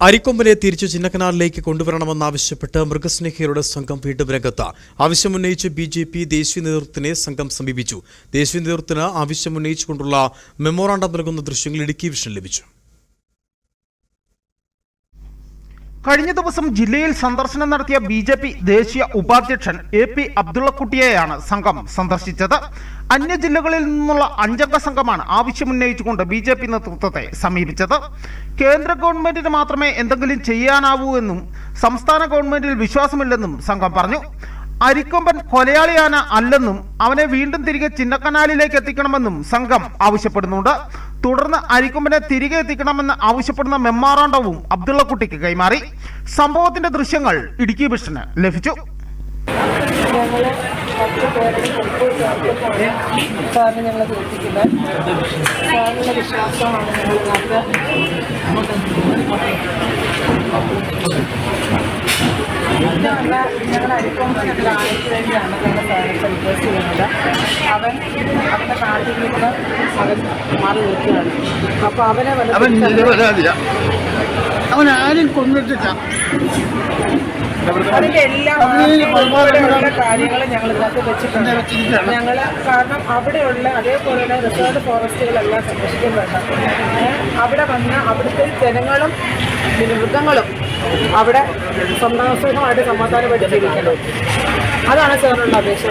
അരിക്കൊമ്പനെ തിരിച്ചു ചിന്നക്കനാലിലേക്ക് കൊണ്ടുവരണമെന്നാവശ്യപ്പെട്ട് മൃഗസ്നേഹികളുടെ സംഘം വീണ്ടും രംഗത്ത്. ആവശ്യമുന്നയിച്ച് ബി ജെ പി ദേശീയ നേതൃത്വത്തിനെ സംഘം സമീപിച്ചു. ദേശീയ നേതൃത്വത്തിന് ആവശ്യമുന്നയിച്ചുകൊണ്ടുള്ള മെമ്മോറാണ്ടം നൽകുന്ന ദൃശ്യങ്ങൾ ഇടുക്കി വിഷൻ ലഭിച്ചു. കഴിഞ്ഞ ദിവസം ജില്ലയിൽ സന്ദർശനം നടത്തിയ ബി ജെ പി ദേശീയ ഉപാധ്യക്ഷൻ എ പി അബ്ദുള്ളക്കുട്ടിയെയാണ് സംഘം സന്ദർശിച്ചത്. അന്യ ജില്ലകളിൽ നിന്നുള്ള അഞ്ചംഗ സംഘമാണ് ആവശ്യമുന്നയിച്ചുകൊണ്ട് ബി ജെ പി നേതൃത്വത്തെ സമീപിച്ചത്. കേന്ദ്ര ഗവൺമെന്റിന് മാത്രമേ എന്തെങ്കിലും ചെയ്യാനാവൂ എന്നും സംസ്ഥാന ഗവൺമെന്റിൽ വിശ്വാസമില്ലെന്നും സംഘം പറഞ്ഞു. അരിക്കൊമ്പൻ കൊലയാളിയാന അല്ലെന്നും അവനെ വീണ്ടും തിരികെ ചിന്നക്കനാലിലേക്ക് എത്തിക്കണമെന്നും സംഘം ആവശ്യപ്പെടുന്നുണ്ട്. തുടർന്ന് അരിക്കൊമ്പനെ തിരികെ എത്തിക്കണമെന്ന് ആവശ്യപ്പെടുന്ന മെമ്മാറാണ്ടവും അബ്ദുള്ളക്കുട്ടിക്ക് കൈമാറി. സംഭവത്തിന്റെ ദൃശ്യങ്ങൾ ഇടുക്കി വിഷന് ലഭിച്ചു. ഞങ്ങൾ സാറിന് ഞങ്ങൾ കേൾപ്പിക്കുന്നത് വിശ്വാസമാണ് ഞങ്ങളിതിനകത്ത് ഞങ്ങൾ വേണ്ടിയാണ് റിക്വസ്റ്റ് ചെയ്യുന്നത്. അവൻ അവന്റെ നാട്ടിൽ നിന്ന് അവൻ മാറി നിൽക്കുകയാണ്. അപ്പോൾ അവനെ അവൻ വല്ല നിരപരാധിയാ അവൻ ആരും കൊന്നിട്ടില്ല. അതിന്റെ എല്ലാ ഞങ്ങൾ ഇതിനകത്ത് വെച്ചിട്ടുണ്ട്. ഞങ്ങൾ കാരണം അവിടെയുള്ള അതേപോലെ റിസർവ് ഫോറസ്റ്റുകളെല്ലാം സംരക്ഷിക്കുന്നുണ്ട് അവിടെ വന്ന അവിടുത്തെ ജനങ്ങളും മൃഗങ്ങളും അവിടെ സന്താസുഖമായിട്ട് സമാധാനം പഠിച്ചിരിക്കുന്നത് അതാണ് സാറിനുള്ള അപേക്ഷ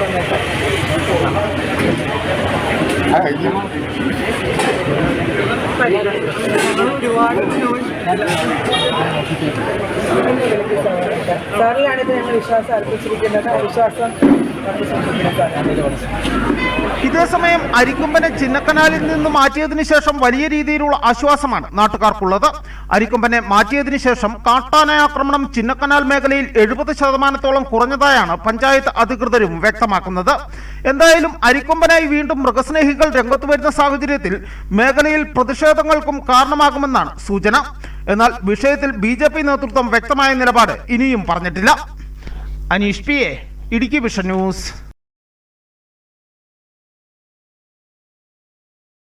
ഇതേസമയം അരിക്കൊമ്പനെ ചിന്നക്കനാലിൽ നിന്ന് മാറ്റിയതിനു ശേഷം വലിയ രീതിയിലുള്ള ആശ്വാസമാണ് നാട്ടുകാർക്കുള്ളത്. അരിക്കൊമ്പനെ മാറ്റിയതിനു ശേഷം കാട്ടാന ആക്രമണം ചിന്നക്കനാൽ മേഖലയിൽ എഴുപത് ശതമാനത്തോളം കുറഞ്ഞതായാണ് പഞ്ചായത്ത് അധികൃതരും വ്യക്തമാക്കുന്നത്. എന്തായാലും അരിക്കൊമ്പനായി വീണ്ടും മൃഗസ്നേഹികൾ രംഗത്ത് വരുന്ന സാഹചര്യത്തിൽ മേഖലയിൽ പ്രതിഷേധങ്ങൾക്കും കാരണമാകുമെന്നാണ് സൂചന. എന്നാൽ വിഷയത്തിൽ ബി ജെ പി നേതൃത്വം വ്യക്തമായ നിലപാട് ഇനിയും പറഞ്ഞിട്ടില്ല. Anish P A Idukki vision news.